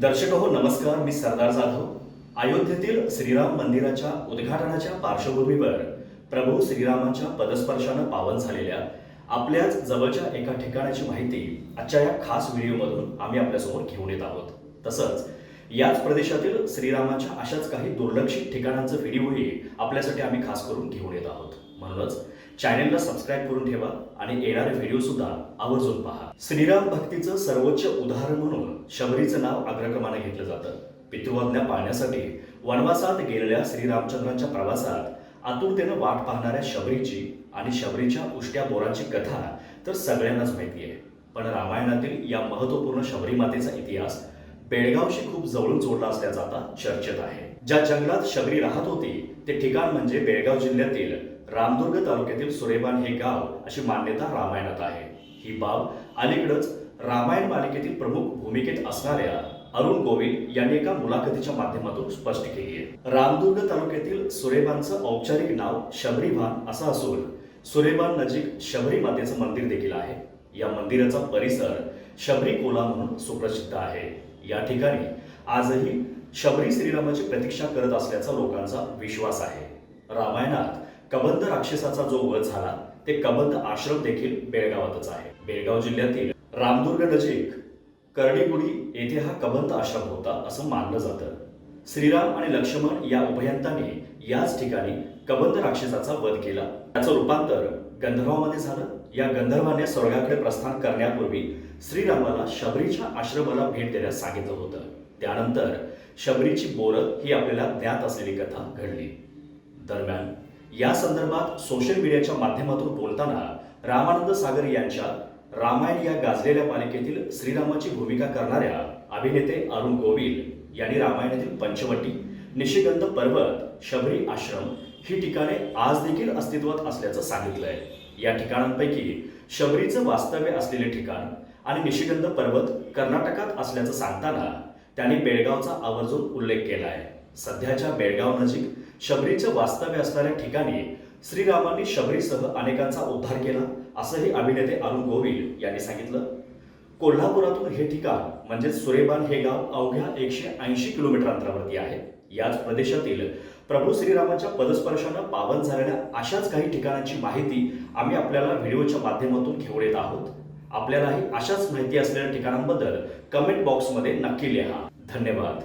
दर्शक हो नमस्कार मी सरदार जाधव. अयोध्येतील श्रीराम मंदिराच्या उद्घाटनाच्या पार्श्वभूमीवर प्रभू श्रीरामांच्या पदस्पर्शानं पावन झालेल्या आपल्याच जवळच्या एका ठिकाणाची माहिती आजच्या या खास व्हिडिओमधून आम्ही आपल्यासमोर घेऊन येत आहोत. तसंच याच प्रदेशातील श्रीरामाच्या अशाच काही दुर्लक्षित ठिकाणांचं व्हिडिओही आपल्यासाठी आम्ही खास करून घेऊन येत आहोत. म्हणूनच चॅनेलला सबस्क्राईब करून ठेवा आणि येणारे व्हिडिओ सुद्धा आवर्जून पहा. श्रीराम भक्तीचं सर्वोच्च उदाहरण म्हणून शबरीचं नाव अग्रक्रमाने घेतलं जातं. पितृआज्ञा पाळण्यासाठी वनवासात गेलेल्या श्रीरामचंद्रांच्या प्रवासात आतुरतेनं वाट पाहणाऱ्या शबरीची आणि शबरीच्या उष्ट्या बोराची कथा तर सगळ्यांनाच माहिती आहे. पण रामायणातील या महत्त्वपूर्ण शबरी मातेचा इतिहास बेळगावशी खूप जवळून जोडला असल्याचा आता चर्चेत आहे. ज्या जंगलात शबरी राहत होती ते ठिकाण म्हणजे बेळगाव जिल्ह्यातील रामदुर्ग तालुक्यातील सुरेबान हे गाव अशी मान्यता रामायणात आहे. ही बाब अलीकडच रामायण मालिकेतील प्रमुख भूमिकेत असणाऱ्या अरुण गोविंद यांनी एका मुलाखतीच्या माध्यमातून स्पष्ट केली आहे. रामदुर्ग तालुक्यातील सुरेबानचं औपचारिक नाव शबरीभान असं असून सुरेबान नजीक शबरी मातेचं मंदिर देखील आहे. या मंदिराचा परिसर शबरी कोला म्हणून सुप्रसिद्ध आहे. या ठिकाणी आजही शबरी श्रीरामाची प्रतीक्षा करत असल्याचा लोकांचा विश्वास आहे. रामायणात कबंद राक्षसाचा जो वध झाला ते कबंद आश्रम देखील बेळगावातच आहे. बेळगाव जिल्ह्यातील रामदुर्ग नजीक करडीगुडी येथे हा कबंद आश्रम होता असं मानलं जातं. श्रीराम आणि लक्ष्मण या उभयंतांनी याच ठिकाणी कबंद राक्षसाचा वध केला. त्याचं रूपांतर गंधर्वामध्ये झालं. या गंधर्वाने स्वर्गाकडे प्रस्थान करण्यापूर्वी श्रीरामाला शबरीच्या आश्रमाला भेट देण्यास सांगितलं होतं. त्यानंतर शबरीची बोरं ही आपल्याला ज्ञात असलेली कथा घडली. दरम्यान या संदर्भात सोशल मीडियाच्या माध्यमातून बोलताना रामानंद सागर यांच्या रामायण या गाजलेल्या मालिकेतील श्रीरामाची भूमिका करणाऱ्या अभिनेते अरुण गोविल यांनी रामायणातील पंचवटी निशिगंध पर्वत शबरी आश्रम ही ठिकाणे आज देखील अस्तित्वात असल्याचं सांगितलंय. या ठिकाणांपैकी शबरीचं वास्तव्य असलेले ठिकाण आणि निशिगंध पर्वत कर्नाटकात असल्याचं सांगताना त्यांनी बेळगावचा आवर्जून उल्लेख केला आहे सध्याच्या बेळगाव नजीक शबरीचं वास्तव्य असणाऱ्या ठिकाणी श्रीरामांनी शबरीसह अनेकांचा उद्धार केला असंही अभिनेते अरुण गोविल यांनी सांगितलं. कोल्हापुरातून हे ठिकाण म्हणजे सुरेबान हे गाव अवघ्या एकशे ऐंशी किलोमीटर अंतरावरती आहे. याच प्रदेशातील प्रभू श्रीरामाच्या पदस्पर्शानं पावन झालेल्या अशाच काही ठिकाणांची माहिती आम्ही आपल्याला व्हिडिओच्या माध्यमातून घेऊन येत आहोत. आपल्यालाही अशाच माहिती असलेल्या ठिकाणांबद्दल कमेंट बॉक्समध्ये नक्की लिहा. धन्यवाद.